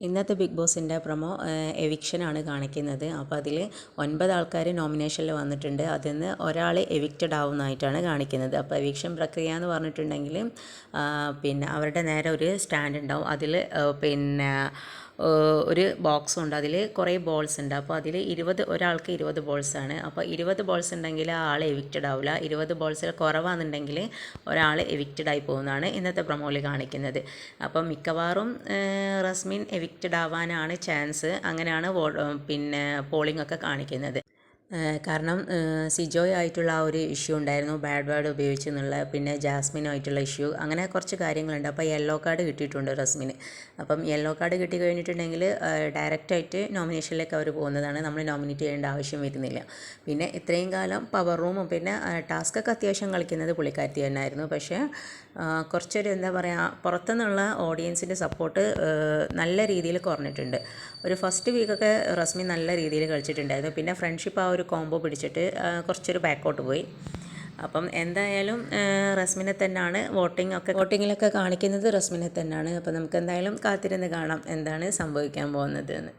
ഇന്നത്തെ ബിഗ് ബോസിന്റെ പ്രൊമോ എവിക്ഷനാണ് കാണിക്കുന്നത്. അപ്പോൾ അതിൽ ഒൻപത് ആൾക്കാർ നോമിനേഷനിൽ വന്നിട്ടുണ്ട്. അതിൽ നിന്ന് ഒരാൾ എവിക്റ്റഡ് ആവുന്നതായിട്ടാണ് കാണിക്കുന്നത്. അപ്പോൾ എവിക്ഷൻ പ്രക്രിയ എന്ന് പറഞ്ഞിട്ടുണ്ടെങ്കിൽ പിന്നെ അവരുടെ നേരെ ഒരു സ്റ്റാൻഡ് ഉണ്ടാവും അതിൽ പിന്നെ ഒരു ബോക്സ് ഉണ്ട് അതിൽ കുറേ ബോൾസ് ഉണ്ട് അപ്പോൾ അതിൽ ഇരുപത് ഒരാൾക്ക് ഇരുപത് ബോൾസ് ആണ് അപ്പോൾ ഇരുപത് ബോൾസ് ഉണ്ടെങ്കിൽ ആ ആൾ എവിക്റ്റഡ് ആവില്ല ഇരുപത് ബോൾസിൽ കുറവാണെന്നുണ്ടെങ്കിൽ ഒരാൾ എവിക്റ്റഡ് ആയി പോകുന്നതാണ് ഇന്നത്തെ പ്രൊമോയിൽ കാണിക്കുന്നത്. അപ്പം മിക്കവാറും റസ്മിൻ എവിക്റ്റഡ് ആവാനാണ് ചാൻസ്. അങ്ങനെയാണ് പിന്നെ പോളിംഗ് ഒക്കെ കാണിക്കുന്നത്. കാരണം ഏഹ് സിജോയ് ആയിട്ടുള്ള ആ ഒരു ഇഷ്യൂ ഉണ്ടായിരുന്നു. ബാഡ് വേർഡ് ഉപയോഗിച്ചു എന്നുള്ള പിന്നെ ജാസ്മിനുമായിട്ടുള്ള ഇഷ്യൂ അങ്ങനെ കുറച്ച് കാര്യങ്ങളുണ്ട്. അപ്പോൾ യെല്ലോ കാർഡ് കിട്ടിയിട്ടുണ്ട് റസ്മിന്. അപ്പം യെല്ലോ കാർഡ് കിട്ടി കഴിഞ്ഞിട്ടുണ്ടെങ്കിൽ ഡയറക്റ്റായിട്ട് നോമിനേഷനിലേക്ക് അവർ പോകുന്നതാണ്. നമ്മൾ നോമിനേറ്റ് ചെയ്യേണ്ട ആവശ്യം വരുന്നില്ല. പിന്നെ ഇത്രയും കാലം പവർ റൂമും പിന്നെ ടാസ്ക് ഒക്കെ അത്യാവശ്യം കളിക്കുന്നത് പുള്ളിക്കാരത്തി തന്നെയായിരുന്നു പക്ഷേ കുറച്ചൊരു എന്താ പറയുക പുറത്തുനിന്നുള്ള ഓഡിയൻസിന്റെ സപ്പോർട്ട് നല്ല രീതിയിൽ കുറഞ്ഞിട്ടുണ്ട്. ഒരു ഫസ്റ്റ് വീക്കൊക്കെ റസ്മി നല്ല രീതിയിൽ കളിച്ചിട്ടുണ്ടായിരുന്നു. പിന്നെ ഫ്രണ്ട്ഷിപ്പ് ആ ഒരു കോംബോ പിടിച്ചിട്ട് കുറച്ചൊരു ബാക്കോട്ട് പോയി. അപ്പം എന്തായാലും റസ്മിനെ തന്നെയാണ് വോട്ടിംഗ് ഒക്കെ വോട്ടിങ്ങിലൊക്കെ കാണിക്കുന്നത് റസ്മിനെ തന്നെയാണ് അപ്പം നമുക്ക് എന്തായാലും കാത്തിരുന്ന് കാണാം എന്താണ് സംഭവിക്കാൻ പോകുന്നത് എന്ന്.